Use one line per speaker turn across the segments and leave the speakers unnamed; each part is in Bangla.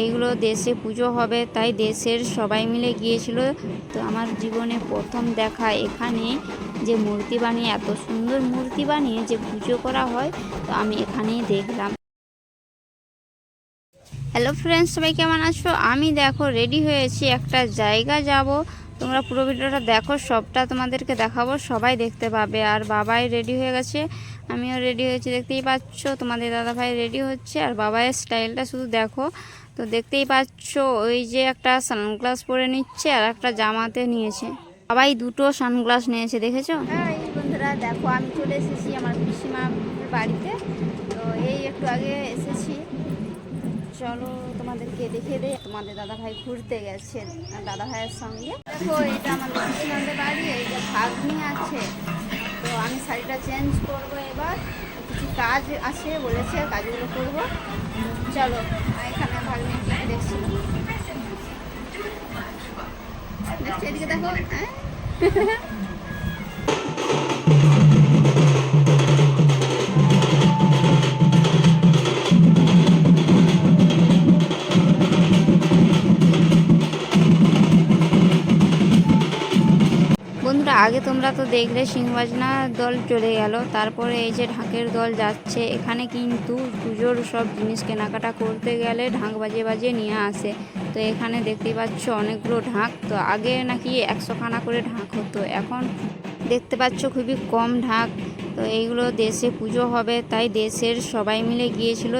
এইগুলো দেশে পুজো হবে, তাই দেশের সবাই মিলে গিয়েছিল। তো আমার জীবনে প্রথম দেখা এখানে যে মূর্তি বানিয়ে, এত সুন্দর মূর্তি বানিয়ে যে পুজো করা হয়, তো আমি এখানেই দেখলাম। হ্যালো ফ্রেন্ডস সবাই কেমন আছো? আমি দেখো রেডি হয়েছি একটা জায়গা যাব। তোমরা পুরো ভিডিওটা দেখো, সবটা তোমাদেরকে দেখাবো, সবাই দেখতে পাবে। আর বাবাই রেডি হয়ে গেছে। আমিও রেডি হয়েছি, দেখতেই পাচ্ছ? তোমাদের দাদা ভাই রেডি হচ্ছে, আর বাবাইয়ের স্টাইলটা শুধু দেখো। তো দেখতেই পাচ্ছ, ওই যে একটা সানগ্লাস পরে নিচ্ছে আর একটা জামাতে নিয়েছে। বাবাই দুটো সানগ্লাস নিয়েছে, দেখেছ? হ্যাঁ বন্ধুরা, দেখো, আমি চলে এসেছি আমার পিসিমা বাড়িতে। তো এই একটু আগে এসেছি। চলো। তোমাদেরকে দেখে দে তোমাদের দাদা ভাই ঘুরতে গেছে দাদা ভাইয়ের সঙ্গে। দেখো এটা আমাদের কৃষ্ণনদের বাড়ি এই যে ভাগ্নি আছে। তো আমি শাড়িটা চেঞ্জ করব এবার। কিছু কাজ আছে বলেছে কাজগুলো করব। চলো এখানে ভাগ্নি দেখছি। দেখছি এদিকে দেখো হ্যাঁ? তোমরা তো দেখলে সিংবাজনা দল চলে গেল। তারপরে এই যে ঢাকের দল যাচ্ছে, এখানে কিন্তু পুজোর সব জিনিস কেনাকাটা করতে গেলে ঢাক বাজে বাজে নিয়ে আসে। তো এখানে দেখতে পাচ্ছ অনেকগুলো ঢাক। তো আগে নাকি একশো খানা করে ঢাক হতো, এখন দেখতে পাচ্ছ খুবই কম ঢাক। তো এইগুলো দেশে পুজো হবে, তাই দেশের সবাই মিলে গিয়েছিল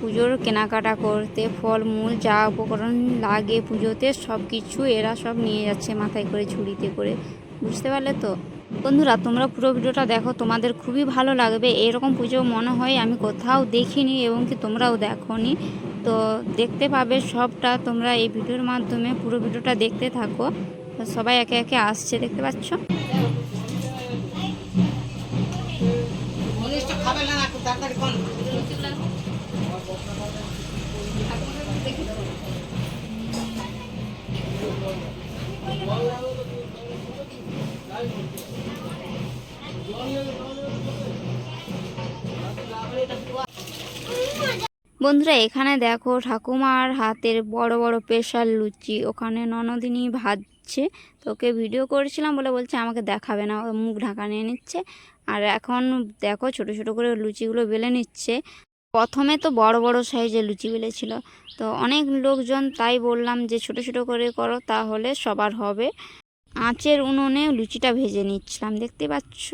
পুজোর কেনাকাটা করতে। ফলমূল যা উপকরণ লাগে পুজোতে সব কিছু এরা সব নিয়ে যাচ্ছে মাথায় করে, ঝুড়িতে করে। বুঝতে পারলে তো? বন্ধুরা তোমরা পুরো ভিডিওটা দেখো তোমাদের খুবই ভালো লাগবে। এরকম পুজো মনে হয় আমি কোথাও দেখিনি এবং কি তোমরাও দেখোনি। তো দেখতে পাবে সবটা তোমরা এই ভিডিওর মাধ্যমে পুরো ভিডিওটা দেখতে থাকো। সবাই একে একে আসছে দেখতে পাচ্ছ?
জিনিসটা
বন্ধুরা, এখানে দেখো ঠাকুমার হাতের বড় বড় প্রেশার লুচি। ওখানে ননদিনী ভাজছে। তো ওকে ভিডিও করেছিলাম বলে বলছে, আমাকে দেখাবে না। মুখ ঢাকা নিয়ে নিচ্ছে। আর এখন দেখো ছোট ছোট করে লুচিগুলো বেলে নিচ্ছে। প্রথমে তো বড় বড় সাইজের লুচি বেলেছিল। তো অনেক লোকজন তাই বললাম যে, ছোট ছোট করে করো, তাহলে সবার হবে। আঁচের উনুনে লুচিটা ভেজে নিচ্ছিলাম। দেখতে পাচ্ছ?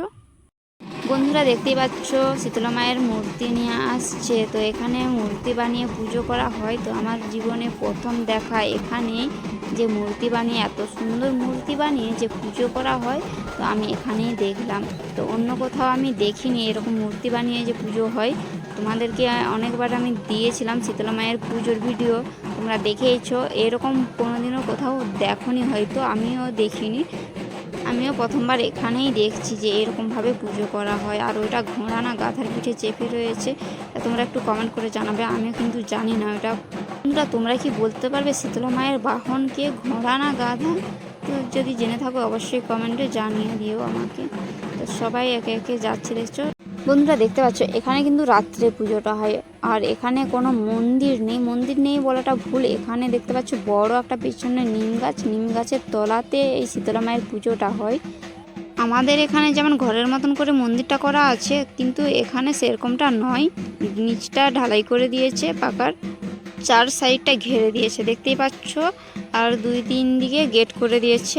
বন্ধুরা দেখতেই পাচ্ছ, শীতলা মায়ের মূর্তি নিয়ে আসছে। তো এখানে মূর্তি বানিয়ে পুজো করা হয়। তো আমার জীবনে প্রথম দেখা এখানে যে মূর্তি বানিয়ে, এত সুন্দর মূর্তি বানিয়ে যে পুজো করা হয়, তো আমি এখানেই দেখলাম। তো অন্য কোথাও আমি দেখিনি এরকম মূর্তি বানিয়ে যে পুজো হয়। তোমাদেরকে অনেকবার আমি দিয়েছিলাম শীতলা মায়ের পুজোর ভিডিও। তোমরা দেখেইছো, এরকম কোনোদিনও কোথাও দেখনি হয়তো, আমিও দেখিনি। আমিও প্রথমবার এখানেই দেখছি যে এরকমভাবে পুজো করা হয়। আর ওটা ঘোড়া না, গাধার পিঠে চেপে রয়েছে। তোমরা একটু কমেন্ট করে জানাবে, আমিও কিন্তু জানি না ওটা বন্ধুরা, তোমরা কি বলতে পারবে শীতলা মায়ের বাহনকে ঘোড়া না, গাধা? তো যদি জেনে থাকো, অবশ্যই কমেন্টে জানিয়ে দিও আমাকে। তো সবাই একে একে যাচ্ছে, দেখছ? বন্ধুরা দেখতে পাচ্ছ, এখানে কিন্তু রাত্রে পুজোটা হয়। আর এখানে কোনো মন্দির নেই। মন্দির নেই বলাটা ভুল। এখানে দেখতে পাচ্ছ, বড় একটা পিছনে নিম গাছ। নিম গাছের তলাতে এই শীতলা মায়ের পুজোটা হয়। আমাদের এখানে যেমন ঘরের মতন করে মন্দিরটা করা আছে, কিন্তু এখানে সেরকমটা নয়। নিচটা ঢালাই করে দিয়েছে, পাকার চার সাইডটা ঘেরে দিয়েছে। দেখতেই পাচ্ছ, আর দুই তিন দিকে গেট করে দিয়েছে।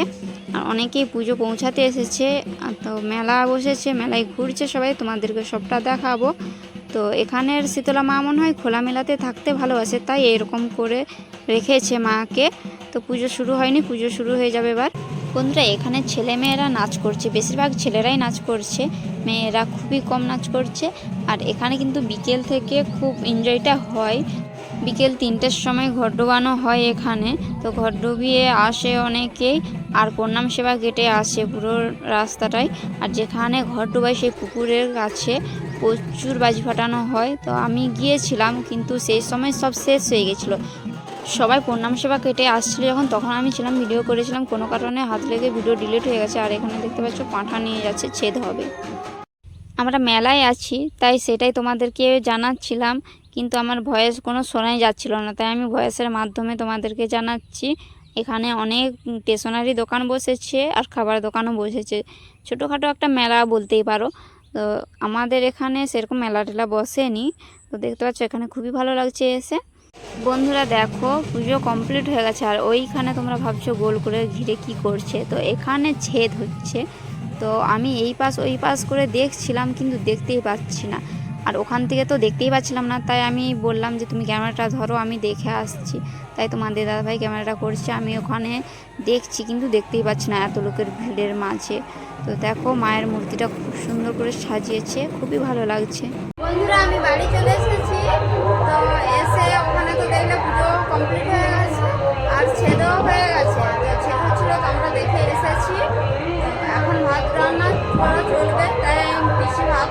আর অনেকেই পুজো পৌঁছাতে এসেছে তো মেলা বসেছে, মেলায় ঘুরছে সবাই, তোমাদেরকে সবটা দেখাবো। তো এখানের শীতলা মা মনে হয় খোলা মেলাতে থাকতে ভালোবাসে, তাই এরকম করে রেখেছে মাকে। তো পুজো শুরু হয়নি, পুজো শুরু হয়ে যাবে এবার। বন্ধুরা, এখানে ছেলে মেয়েরা নাচ করছে, বেশিরভাগ ছেলেরাই নাচ করছে, মেয়েরা খুবই কম নাচ করছে। আর এখানে কিন্তু বিকেল থেকে খুব এনজয়টা হয়। বিকেল তিনটের সময় ঘট ডোবানো হয় এখানে। তো ঘট ডুবিয়ে আসে অনেকেই, আর প্রণাম সেবা কেটে আসে পুরো রাস্তাটায় আর যেখানে ঘর ডোবায় সেই পুকুরের কাছে প্রচুর বাজি ফাটানো হয়। তো আমি গিয়েছিলাম, কিন্তু সেই সময় সব শেষ হয়ে গেছিল। সবাই প্রণাম সেবা কেটে আসছিল যখন, তখন আমি ছিলাম, ভিডিও করেছিলাম। কোনো কারণে হাত লেগে ভিডিও ডিলিট হয়ে গেছে, আর এখানে দেখতে পাচ্ছ পাঁঠা নিয়ে যাচ্ছে, ছেদ হবে। আমরা মেলায় আছি, তাই সেটাই তোমাদেরকে জানাচ্ছিলাম কিন্তু আমার ভয়েস কোনো শোনাই যাচ্ছিল না। তাই আমি ভয়েসের মাধ্যমে তোমাদেরকে জানাচ্ছি, এখানে অনেক স্টেশনারি দোকান বসেছে আর খাবার দোকানও বসেছে। ছোটোখাটো একটা মেলা বলতেই পারো। তো আমাদের এখানে সেরকম মেলা টেলা বসেনি। তো দেখতে পাচ্ছ এখানে খুবই ভালো লাগছে এসে। বন্ধুরা দেখো, পুজো কমপ্লিট হয়ে গেছে আর ওইখানে তোমরা ভাবছ গোল করে ঘিরে কি করছে। তো এখানে ছেদ হচ্ছে। তো আমি এই পাশ ওই পাশ করে দেখছিলাম কিন্তু দেখতেই পাচ্ছি না। আর ওখান থেকে তো দেখতেই পাচ্ছিলাম না, তাই আমি বললাম যে তুমি ক্যামেরাটা ধরো, আমি দেখে আসছি। তাই তোমাদের দাদাভাই ক্যামেরাটা করছে, আমি ওখানে দেখছি, কিন্তু দেখতেই পাচ্ছি না এত লোকের ভিড়ের মাঝে। তো দেখো মায়ের মূর্তিটা খুব সুন্দর করে সাজিয়েছে, খুবই ভালো লাগছে। বন্ধুরা, আমি বাড়ি চলে এসেছি। তো এসে ওখানে তো দেখলে পুজো কমপ্লিট হয়ে গেছে, আর ছেদও হয়ে গেছে। ছেদ ছিল তো আমরা দেখে এসেছি। এখন ভাত রান্না করা চলবে, তাই পিসি ভাত